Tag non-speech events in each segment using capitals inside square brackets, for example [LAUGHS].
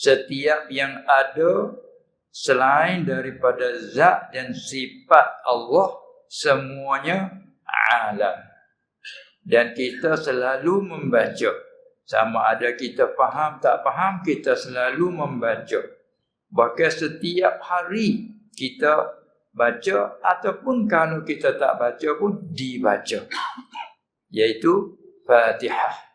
setiap yang ada selain daripada zat dan sifat Allah semuanya alam. Dan kita selalu membaca. Sama ada kita faham tak faham kita selalu membaca. Bahkan setiap hari kita baca ataupun kalau kita tak baca pun dibaca. Yaitu Fatihah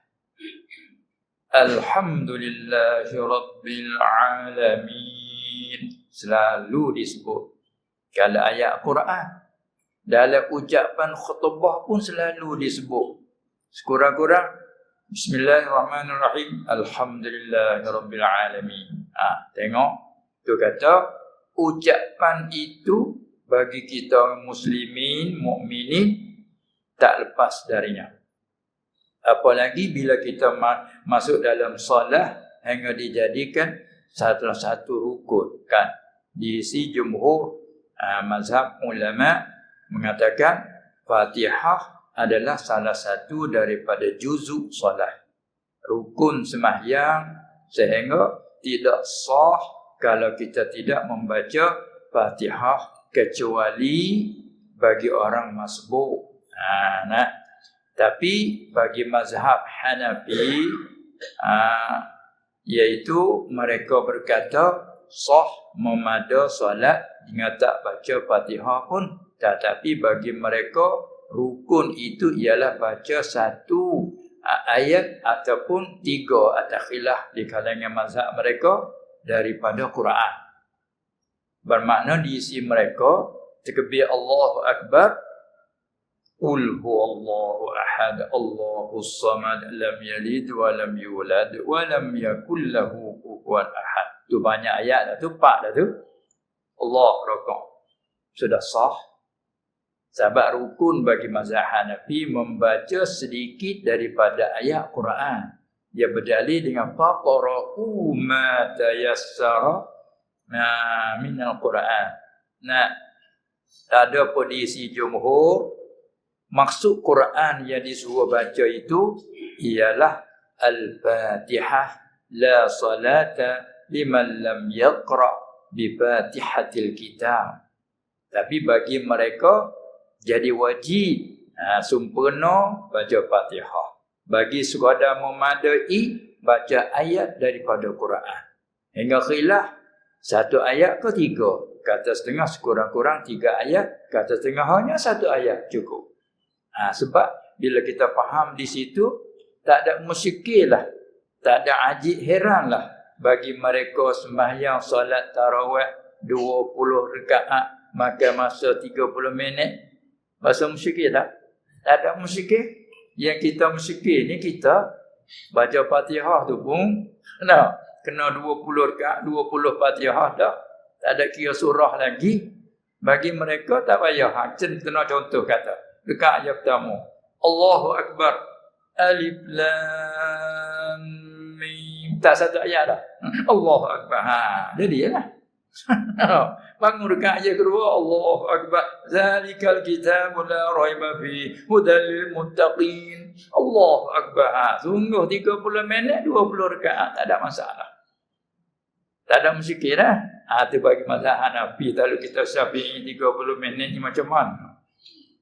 Alhamdulillahi Rabbil Alamin. Selalu disebut. Kalau ayat Quran Dalam ucapan khutbah pun selalu disebut. Sekurang-kurang Bismillahirrahmanirrahim. Alhamdulillahi Rabbil Alamin. Ha, Tengok. Tu kata Ucapan itu Bagi kita muslimin, mukminin Tak lepas darinya Apalagi bila kita masuk dalam solat hingga dijadikan satu satu rukun kan. Di si jumhur uh, mazhab ulama mengatakan Fatihah adalah salah satu daripada juzuk solat. Rukun sembahyang sehingga tidak sah kalau kita tidak membaca Fatihah kecuali bagi orang masbuk. Ha, nah, tapi bagi mazhab Hanafi aa, iaitu mereka berkata sah memada solat dengan tak baca Fatihah pun tetapi bagi mereka rukun itu ialah baca satu ayat ataupun tiga atau khilaf di kalangan mazhab mereka daripada Quran. Bermakna diisi mereka takbir Allahu Akbar Qul huwallahu ahad Allahus samad lam yalid wa lam yulad wa lam yakul lahu kufuwan ahad. Tu banyak ayat dah tu, empat dah tu. Allah rokok. Sudah sah. Sebab rukun bagi mazhab Hanafi membaca sedikit daripada ayat Quran. Dia berdalil dengan faqra'u ma tayassara min al-Quran. Nah, ada posisi jumhur maksud Quran yang disuruh baca itu ialah Al-Fatihah la salata liman lam yaqra bi Fatihatil Kitab. Tapi bagi mereka jadi wajib ha, sempurna baca Fatihah. Bagi sekadar memadai baca ayat daripada Quran. Hingga khilaf satu ayat ke tiga. Kata setengah sekurang-kurang tiga ayat. Kata setengah hanya satu ayat cukup. Ha, sebab bila kita faham di situ, tak ada musyikil lah. Tak ada ajik heran lah. Bagi mereka sembahyang solat tarawih 20 rekaat makan masa 30 minit. Masa musyikil tak? Tak ada musyikil. Yang kita musyikil ni kita baca fatihah tu pun kena, kena 20 rekaat, 20 fatihah dah. Tak ada kira surah lagi. Bagi mereka tak payah. Ha, contoh kata dekat ayat pertama. Allahu Akbar. Alif Lam Mim. Tak satu ayat dah. [CLEARS THROAT] Allahu Akbar. Ha, jadi lah. [LAUGHS] Bangun dekat ayat kedua. Allahu Akbar. Zalikal kitabu la raiba fi hudalil muttaqin. Allahu Akbar. Ha, sungguh 30 minit 20 rekaat. Tak ada masalah. Tak ada musyikir lah. Ha, itu bagi mazhab Hanafi. Lalu kita syafi'i 30 minit ni macam mana?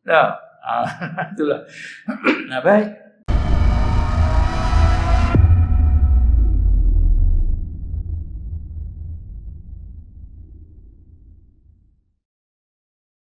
Tak. Ah, [LAUGHS] itulah. Nah, baik.